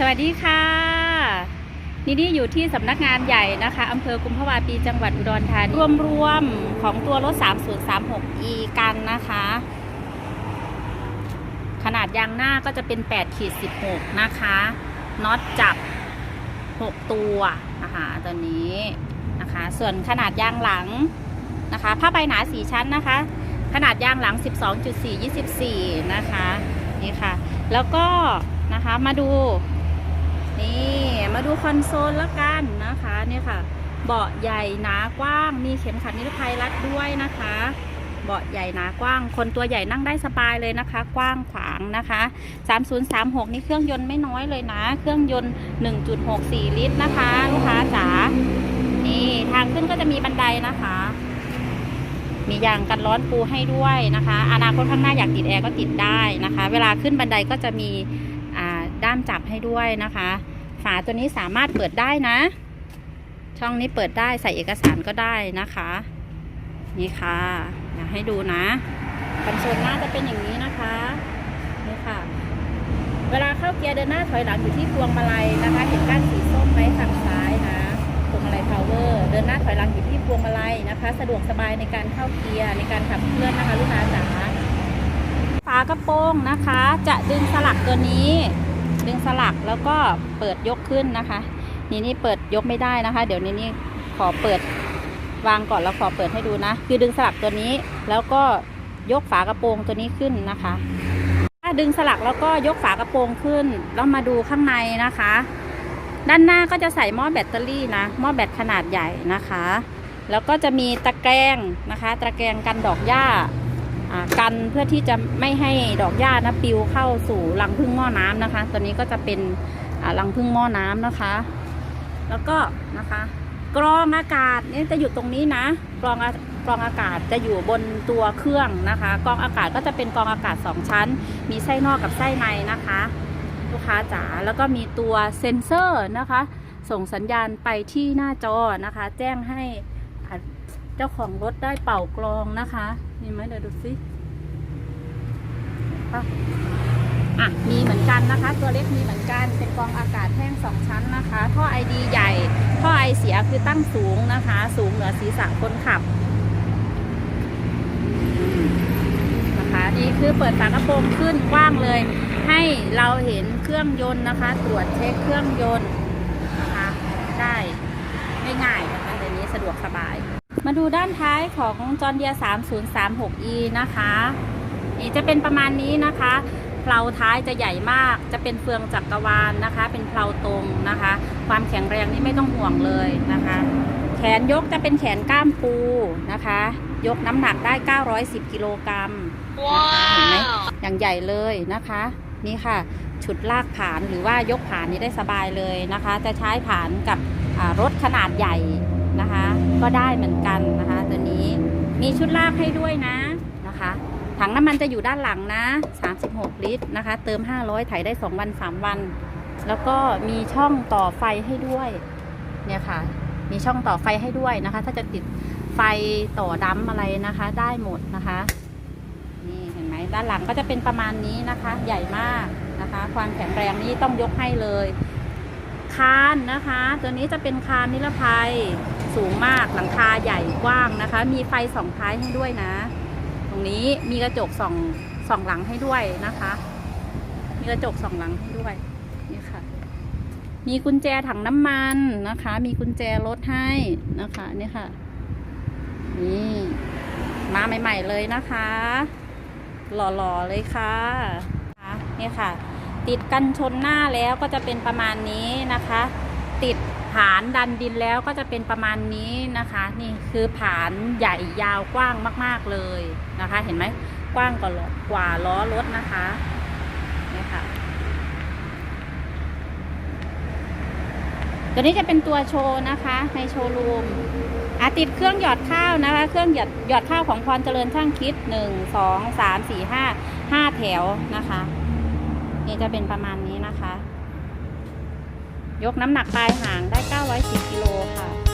สวัสดีค่ะ นี่นี่อยู่ที่สำนักงานใหญ่นะคะอำเภอกุมภาวาปีจังหวัดอุดรธานีรวมๆของตัวรถ 3036e กันนะคะ ขนาดยางหน้าก็จะเป็น8ขีด16 นะคะน็อตจับ 6 ตัวนะคะตัวนี้นะคะ ส่วนขนาดยางหลังนะคะผ้าใบหนา4ชั้นนะคะ ขนาดยางหลัง 12.4 24 นะคะนี่ค่ะ แล้วก็นะคะมาดู นี่มาดูคอนโซลแล้วกันนะคะเนี่ยค่ะ เบาะใหญ่หนากว้างมีเข็มขัดนิรภัยรัดด้วยนะคะ เบาะใหญ่หนากว้าง คนตัวใหญ่นั่งได้สบายเลยนะคะ กว้างขวางนะคะ 3036 นี่เครื่องยนต์ไม่น้อยเลยนะ เครื่องยนต์ 1.64 ลิตรนะคะ ลูกค้าจ๋านี่ทางขึ้นก็จะมีบันไดนะคะมียางกันร้อนปูให้ด้วยนะคะ อนาคตข้างหน้าอยากติดแอร์ก็ติดได้นะคะ เวลาขึ้นบันไดก็จะมีด้ามจับให้ด้วยนะคะ ฝาตัวนี้สามารถเปิดได้นะ ช่องนี้เปิดได้ใส่เอกสารก็ได้นะคะ นี่ค่ะอยากให้ดูนะคอนโซลหน้าจะเป็นอย่างนี้นะคะนี่ค่ะ เวลาเข้าเกียร์เดินหน้าถอยหลังอยู่ที่พวงมาลัยนะคะ เห็นก้านสีส้มไหมทางซ้ายนะพวงมาลัยพาวเวอร์เดินหน้าถอยหลังอยู่ที่พวงมาลัยนะคะ สะดวกสบายในการเข้าเกียร์ในการขับเคลื่อนนะคะลูกค้าจ๋าฝากระโปรงนะคะ จะดึงสลักตัวนี้ ดึงสลักแล้วก็เปิดยกขึ้นนะคะ นี่นี่เปิดยกไม่ได้นะคะ เดี๋ยวนี้นี่ขอเปิดวางก่อนแล้วขอเปิดให้ดูนะ คือดึงสลักตัวนี้แล้วก็ยกฝากระโปรงตัวนี้ขึ้นนะคะ ถ้าดึงสลักแล้วก็ยกฝากระโปรงขึ้นแล้วมาดูข้างในนะคะ ด้านหน้าก็จะใส่หม้อแบตเตอรี่นะหม้อแบตขนาดใหญ่นะคะ แล้วก็จะมีตะแกรงนะคะ ตะแกรงกันดอกหญ้า กันเพื่อที่จะไม่ให้ดอกหญ้านะปิวเข้าสู่รังพึ่งหม้อน้ำนะคะ ตัวนี้ก็จะเป็นรังพึ่งหม้อน้ำนะคะ แล้วก็นะคะกรองอากาศเนี่ยจะอยู่ตรงนี้นะกรองกรองอากาศจะอยู่บนตัวเครื่องนะคะกรองอากาศก็จะเป็นกรองอากาศสองชั้น มีไส้นอกกับไส้ในนะคะ ลูกค้าจ๋าแล้วก็มีตัวเซ็นเซอร์นะคะ ส่งสัญญาณไปที่หน้าจอนะคะ แจ้งให้ เจ้าของรถได้เป่ากรองนะคะนี่ไหมเดี๋ยวดูสิอะมีเหมือนกันนะคะ ตัวเล็กมีเหมือนกันเป็นกรองอากาศแห้งสองชั้นนะคะ ท่อไอดีใหญ่ ท่อไอเสียคือตั้งสูงนะคะ สูงเหนือศีรษะคนขับนะคะนี่คือเปิดฝากระโปรงขึ้นกว้างเลย ให้เราเห็นเครื่องยนต์นะคะ ตรวจเช็คเครื่องยนต์นะคะได้ง่ายๆนะคะเดี๋ยวนี้สะดวกสบาย มาดูด้านท้ายของจอ n เดีย 3036e นะคะ นี่จะเป็นประมาณนี้นะคะเพลาท้ายจะใหญ่มาก จะเป็นเฟืองจักรวาลนะคะ เป็นเพลาตรงนะคะ ความแข็งแรงนี่ไม่ต้องห่วงเลยนะคะ แขนยกจะเป็นแขนก้ามปูนะคะ ยกน้ำหนักได้ 910 กิโลกรัมนะคะเห็นไหมอย่างใหญ่เลยนะคะ นี่ค่ะชุดลากผานหรือว่ายกผานนี้ได้สบายเลยนะคะ จะใช้ผานกับอ่ารถขนาดใหญ่นะคะ ก็ได้เหมือนกันนะคะตัวนี้มีชุดลากให้ด้วยนะนะคะ ถังน้ำมันจะอยู่ด้านหลังนะ 36 ลิตรนะคะ เติม 500 ถ่ายได้ 2 วัน 3 วัน แล้วก็มีช่องต่อไฟให้ด้วยเนี่ยค่ะ มีช่องต่อไฟให้ด้วยนะคะ ถ้าจะติดไฟต่อดั้มอะไรนะคะ ได้หมดนะคะนี่เห็นไหมด้านหลังก็จะเป็นประมาณนี้นะคะ ใหญ่มากนะคะ ความแข็งแรงนี้ต้องยกให้เลย คานนะคะ ตัวนี้จะเป็นคานนิรภัยสูงมากหลังคาใหญ่กว้างนะคะ มีไฟสองท้ายให้ด้วยนะ ตรงนี้มีกระจกสองสองหลังให้ด้วยนะคะ มีกระจกสองหลังให้ด้วยนี่ค่ะ มีกุญแจถังน้ำมันนะคะ มีกุญแจรถให้นะคะนี่ค่ะนี่มาใหม่ ๆ เลยนะคะ หล่อๆเลยค่ะนี่ค่ะ ติดกันชนหน้าแล้วก็จะเป็นประมาณนี้นะคะ ติดผานดันดินแล้วก็จะเป็นประมาณนี้นะคะ นี่คือผานใหญ่ยาวกว้างมาก ๆเลยนะคะ เห็นไหมกว้างกว่ากว่าล้อรถนะคะนี่ค่ะตัวนี้จะเป็นตัวโชว์นะคะในโชว์รูมอะติดเครื่องหยอดข้าวนะคะ เครื่องหยอดหยอดข้าวของพรเจริญช่างคิดหนึ่งสองสามสี่ห้าห้าแถวนะคะ นี่จะเป็นประมาณนี้นะคะ ยกน้ำหนักปลายหางได้ 910กิโลค่ะ